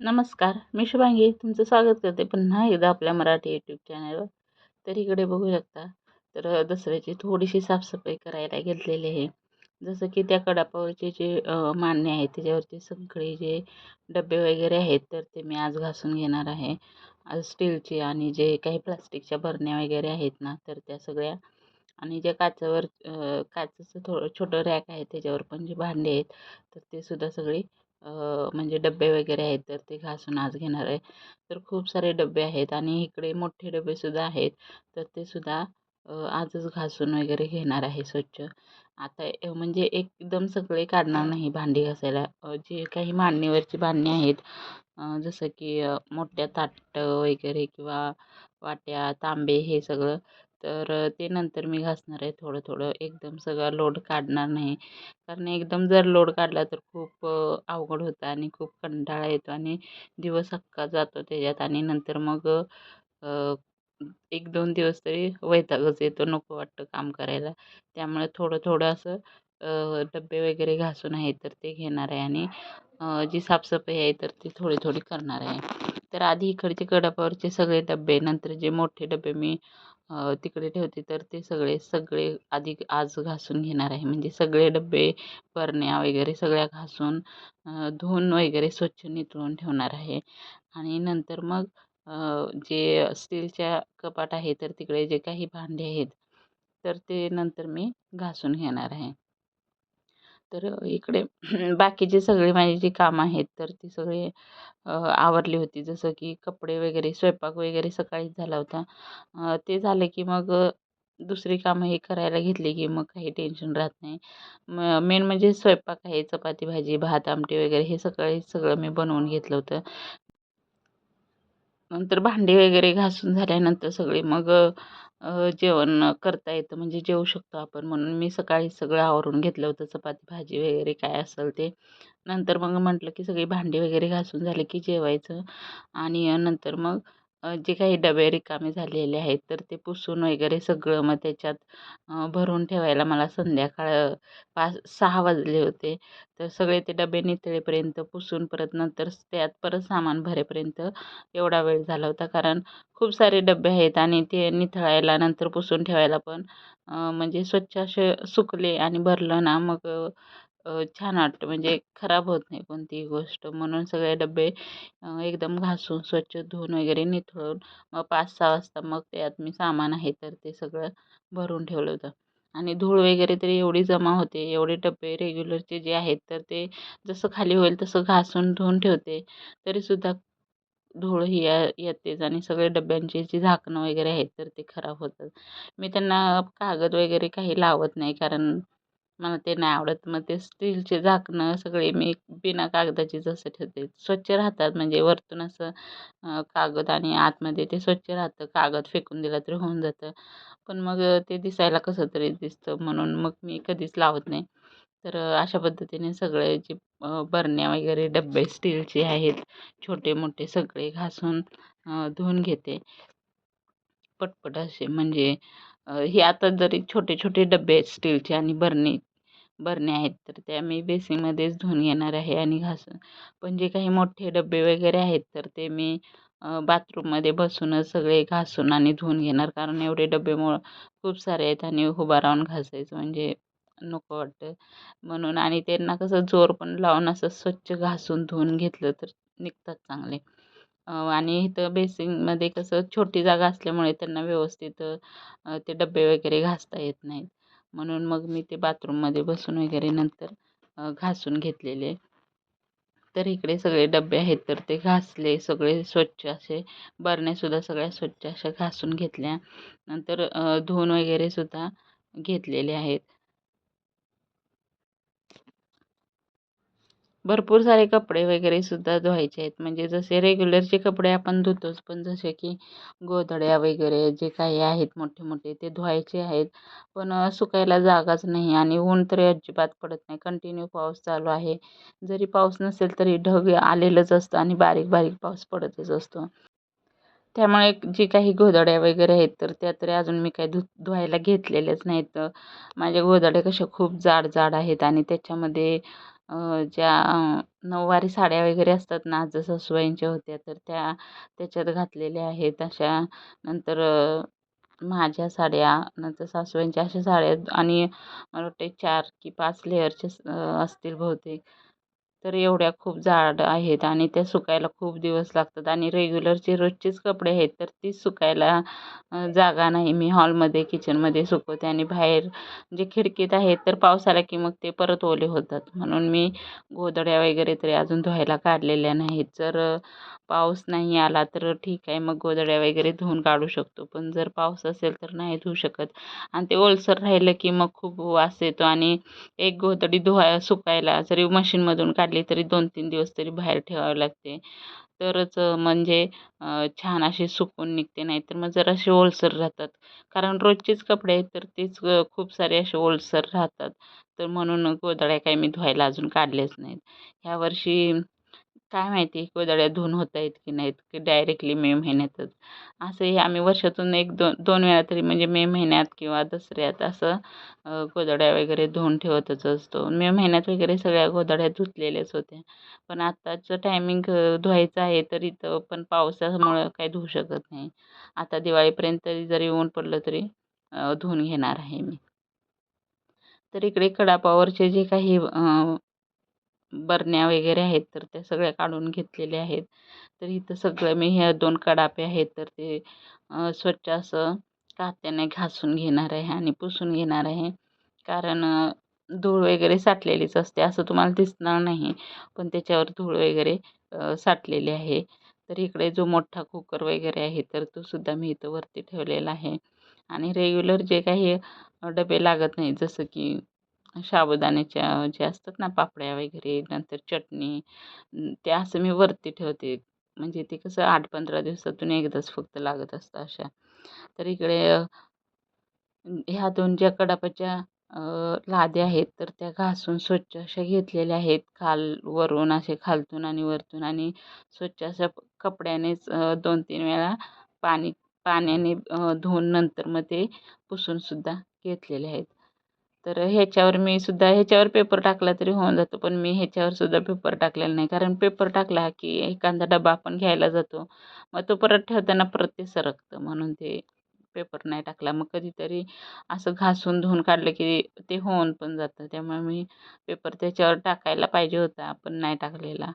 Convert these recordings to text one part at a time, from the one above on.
नमस्कार मी शुभांगी. तुमचं स्वागत करते पुन्हा एकदा आपल्या मराठी यूट्यूब चॅनलवर तर इकडे बघू शकता तर दसऱ्याची थोडीशी साफसफाई करायला घेतलेली आहे. जसं की त्या कडापावरचे जे मांडणे आहेत त्याच्यावरती सगळे जे डबे वगैरे आहेत तर ते मी आज घासून घेणार आहे. आज स्टीलचे आणि जे काही प्लास्टिकच्या बरण्या वगैरे आहेत ना तर त्या सगळ्या आणि ज्या काचावर काचेचं थोडं छोटं रॅक आहे त्याच्यावर पण जे भांडे आहेत तर ते सुद्धा सगळी म्हणजे डबे वगैरे आहेत तर ते घासून आज घेणार आहे. तर खूप सारे डबे आहेत आणि इकडे मोठे डबेसुद्धा आहेत. तर ते सुद्धा आजच घासून वगैरे घेणार आहे स्वच्छ. आता म्हणजे एकदम सगळे काढणार नाही भांडी घासायला. जे काही मांडणीवरची भांडणी आहेत जसं की मोठ्या ताट वगैरे किंवा वाट्या तांबे हे सगळं तर ते नंतर मी घासणार आहे थोडं थोडं एकदम सगळा लोड काढणार नाही. कारण एकदम जर लोड काढला तर खूप अवघड होतं आणि खूप कंटाळा येतो आणि दिवस हक्का जातो त्याच्यात आणि नंतर मग एक दोन दिवस तरी वैतागच येतो नको वाटतं काम करायला. त्यामुळे थोडं थोडं असं डबे वगैरे घासून आहे तर ते घेणार आहे आणि जी साफसफाई आहे तर ती थोडी थोडी करणार आहे. तर आधी इकडचे कडापावरचे सगळे डबे नंतर जे मोठे डबे मी तिकडे ठेवते तर ते सगळे सगळे आधी आज घासून घेणार आहे. म्हणजे सगळे डबे बरण्या वगैरे सगळ्या घासून धुवून वगैरे स्वच्छ नितळून ठेवणार आहे. आणि नंतर मग जे स्टीलच्या कपाट आहे तर तिकडे जे काही भांडे आहेत तर ते नंतर मी घासून घेणार आहे. तर इकडे बाकीचे सगळे माझी जी कामं आहेत तर ती सगळे आवरली होती. जसं की कपडे वगैरे स्वयंपाक वगैरे सकाळीच झाला होता. ते झालं की मग दुसरी कामं हे करायला घेतली की मग काही टेन्शन राहत नाही. म मेन म्हणजे स्वयंपाक आहे चपाती भाजी भात आमटी वगैरे हे सकाळी सगळं मी बनवून घेतलं होतं. नंतर भांडी वगैरे घासून झाल्यानंतर सगळे मग जेवण करता येतं. म्हणजे जेवू शकतो आपण म्हणून. मी सकाळी सगळं आवरून घेतलं होतं. चपाती भाजी वगैरे काय असेल ते. नंतर मग म्हटलं की सगळी भांडी वगैरे घासून झाले की जेवायचं. आणि नंतर मग जे काही डबे रिकामे झालेले आहेत तर ते पुसून वगैरे सगळं मग त्याच्यात भरून ठेवायला मला संध्याकाळ पाच सहा वाजले होते. तर सगळे ते डबे नितळेपर्यंत पुसून परत नंतर त्यात परत सामान भरेपर्यंत एवढा वेळ झाला होता. कारण खूप सारे डबे आहेत आणि ते निथळायला नंतर पुसून ठेवायला पण म्हणजे स्वच्छ असे सुकले आणि भरलं ना मग छान वाटतं. म्हणजे खराब होत नाही कोणतीही गोष्ट. म्हणून सगळे डबे एकदम घासून स्वच्छ धुवून वगैरे निथळून मग पाच सहा वाजता मग त्यात मी सामान आहे तर ते सगळं भरून ठेवलं होतं. आणि धूळ वगैरे तरी एवढी जमा होते एवढे डबे रेग्युलरचे जे आहेत तर ते जसं खाली होईल तसं घासून धुवून ठेवते. तरीसुद्धा धूळ ही येतेच आणि सगळे डब्यांची जी झाकणं वगैरे आहेत तर ते खराब होतात. मी त्यांना कागद वगैरे काही लावत नाही कारण मला ते नाही आवडत. मग ते स्टीलचे झाकणं सगळे मी बिना कागदाची जसं ठेवते. स्वच्छ राहतात म्हणजे वरतून असं कागद आणि आतमध्ये ते स्वच्छ राहतं. कागद फेकून दिला तरी होऊन जातं. पण मग ते दिसायला कसं तरी दिसतं म्हणून मग मी कधीच लावत नाही. तर अशा पद्धतीने सगळे जे बरण्या वगैरे डबे स्टीलचे आहेत छोटे मोठे सगळे घासून धुवून घेते. पटपट असे म्हणजे हे आता जरी छोटे छोटे डबे आहेत स्टीलचे आणि बरणी बरण्या आहेत तर त्या मी बेसिनमध्येच धुवून घेणार आहे आणि घासून. पण जे काही मोठे डबे वगैरे आहेत तर ते मी बाथरूममध्ये बसूनच सगळे घासून आणि धुवून घेणार. कारण एवढे डबेमुळं खूप सारे आहेत आणि उभा राहून घासायचं म्हणजे नको वाटतं. म्हणून आणि त्यांना कसं जोर पण लावून असं स्वच्छ घासून धुवून घेतलं तर निघतात चांगले. आणि इथं बेसिनमध्ये कसं छोटी जागा असल्यामुळे त्यांना व्यवस्थित ते डबे वगैरे घासता येत नाहीत. म्हणून मग मी ते बाथरूममध्ये बसून वगैरे नंतर घासून घेतलेले. तर इकडे सगळे डबे आहेत तर ते घासले सगळे स्वच्छ असे बरण्यासुद्धा सगळ्या स्वच्छ अशा घासून घेतल्या. नंतर धुवून वगैरे सुद्धा घेतलेले आहेत. भरपूर सारे कपडे वगैरे सुद्धा धुवायचे आहेत. म्हणजे जसे रेग्युलरचे कपडे आपण धुतोच पण जसे की गोधड्या वगैरे जे काही आहेत मोठे मोठे ते धुवायचे आहेत. पण सुकायला जागाच नाही आणि ऊन तरी अजिबात पडत नाही. कंटिन्यू पाऊस चालू आहे. जरी पाऊस नसेल तरी ढग आलेलंच असतं आणि बारीक बारीक पाऊस पडतच असतो. त्यामुळे जे काही गोधड्या वगैरे आहेत तर त्या तरी अजून मी काही धु धुवायला घेतलेल्याच नाहीत. माझ्या गोधड्या कशा खूप जाड जाड आहेत आणि त्याच्यामध्ये ज्या नऊवारी साड्या वगैरे असतात ना आज सासूबाईंच्या होत्या तर त्या त्याच्यात घातलेल्या आहेत. अशा नंतर माझ्या साड्या नंतर सासूबाईंच्या अशा साड्या आणि मला वाटते चार की पाच लेअरचे असतील बहुतेक. तर एवढ्या खूप जाड आहेत आणि त्या सुकायला खूप दिवस लागतात आणि रेग्युलरचे रोजचेच कपडे आहेत तर तीच सुकायला जागा नाही. मी हॉलमध्ये किचनमध्ये सुकवते आणि बाहेर जे खिडकीत आहेत तर पाऊस आला की मग ते परत ओले होतात. म्हणून मी गोधड्या वगैरे तरी अजून धुवायला काढलेल्या नाहीत. जर पाऊस नाही आला तर ठीक आहे मग गोधड्या वगैरे धुवून काढू शकतो. पण जर पाऊस असेल तर नाही धुवू शकत. आणि ते ओलसर राहिलं की मग खूप वास येतो आणि एक गोधडी धुवाय सुकायला जरी मशीनमधून काढली तरी दोन तीन दिवस तरी बाहेर ठेवावी लागते. तरच म्हणजे छान अशी सुकून निघते नाही तर मग जरा असे ओलसर राहतात. कारण रोजचेच कपडे आहेत तर तेच खूप सारे असे ओलसर राहतात. तर म्हणून गोधड्या काही मी धुवायला अजून काढलेच नाहीत. ह्या वर्षी काय माहिती कोदाड्या धुवून होत आहेत की नाहीत की डायरेक्टली मे महिन्यातच. असंही आम्ही वर्षातून एक दोन दोन वेळा तरी म्हणजे मे महिन्यात किंवा दसऱ्यात असं कोदाड्या वगैरे धुवून ठेवतच असतो. मे महिन्यात वगैरे सगळ्या कोदाड्या धुतलेल्याच होत्या. पण आत्ताचं टायमिंग धुवायचं आहे तर इथं पण पावसामुळं काही धुवू शकत नाही. आता दिवाळीपर्यंत जरी ऊन पडलं तरी धुवून घेणार आहे मी. तर इकडे कडापावरचे जे काही बरण्या वगैरे आहेत तर त्या सगळ्या काढून घेतलेल्या आहेत. तर इथं सगळं मी ह्या दोन कडापे आहेत तर ते स्वच्छ असं कात्याने घासून घेणार आहे आणि पुसून घेणार आहे. कारण धूळ वगैरे साठलेलीच असते असं तुम्हाला दिसणार नाही. पण त्याच्यावर धूळ वगैरे साठलेली आहे. तर इकडे जो मोठा कुकर वगैरे आहे तर तो सुद्धा मी इथं वरती ठेवलेला आहे. आणि रेग्युलर जे काही डबे लागत नाही जसं की साबुदाण्याच्या जे असतात ना पापड्या वगैरे नंतर चटणी ते असं मी वरती ठेवते. म्हणजे ते कसं आठ पंधरा दिवसातून एकदाच फक्त लागत असतं अशा. तर इकडे ह्या दोन ज्या कडापाच्या अ, लाद्या आहेत तर त्या घासून स्वच्छ अशा घेतलेल्या आहेत. खाल वरून असे खालतून आणि वरतून आणि स्वच्छ अशा कपड्यानेच दोन तीन वेळा पाणी पाण्याने धुवून नंतर मग ते पुसूनसुद्धा घेतलेले आहेत. तर ह्याच्यावर मी सुद्धा ह्याच्यावर पेपर टाकला तरी होऊन जातो पण मी ह्याच्यावर सुद्धा पेपर टाकलेला नाही. कारण पेपर टाकला की एखादा डबा आपण घ्यायला जातो मग तो परत ठेवताना परत ते सरकतं म्हणून ते पेपर नाही टाकला. मग कधीतरी असं घासून धुवून काढलं की ते होऊन पण जातं. त्यामुळे मी पेपर त्याच्यावर टाकायला पाहिजे होता पण नाही टाकलेला.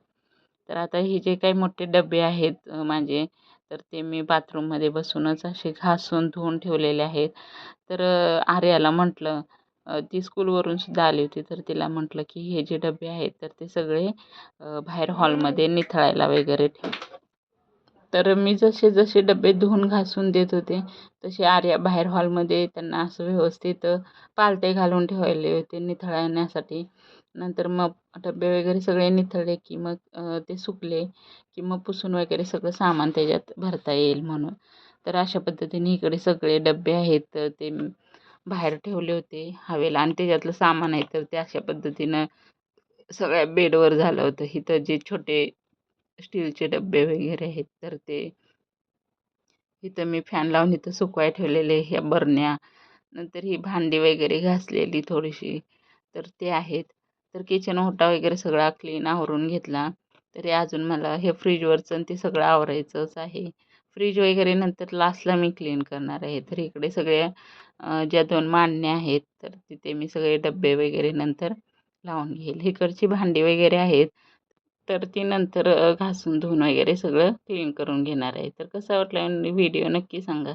तर आता हे जे काही मोठे डबे आहेत माझे तर ते मी बाथरूममध्ये बसूनच असे घासून धुवून ठेवलेले आहेत. तर आर्याला म्हटलं ती स्कूलवरून सुद्धा आली होती. तर तिला म्हटलं की हे जे डबे आहेत तर ते सगळे बाहेर हॉलमध्ये निथळायला वगैरे ठेव. तर मी जसे जसे डबे धुवून घासून देत होते तसे आर्या बाहेर हॉलमध्ये त्यांना असं व्यवस्थित पालते घालून ठेवले होते निथळण्यासाठी. नंतर मग डबे वगैरे सगळे निथळले की मग ते सुकले की मग पुसून वगैरे सगळं सामान त्याच्यात भरता येईल म्हणून. तर अशा पद्धतीने इकडे सगळे डबे आहेत ते बाहेर ठेवले होते हवेला आणि त्याच्यातलं सामान आहे तर ते अशा पद्धतीनं सगळ्या बेडवर झालं होतं. इथं जे छोटे स्टीलचे डबे वगैरे आहेत तर ते इथं मी फॅन लावून इथं सुकवाय ठेवलेले ह्या बरण्या. नंतर ही भांडी वगैरे घासलेली थोडीशी तर ते आहेत. तर किचन ओटा वगैरे सगळा क्लीन आवरून घेतला. तरी अजून मला हे फ्रीजवरचं आणि ते सगळं आवरायचंच आहे. फ्रीज वगैरे नंतर लास्टला मी क्लीन करणार आहे. तर इकडे सगळ्या ज्या दोन मांडण्या आहेत तर तिथे मी सगळे डबे वगैरे नंतर लावून घेईल. इकडची भांडी वगैरे आहेत तर ती नंतर घासून धुवून वगैरे सगळं क्लीन करून घेणार आहे. तर कसं वाटलं व्हिडिओ नक्की सांगा.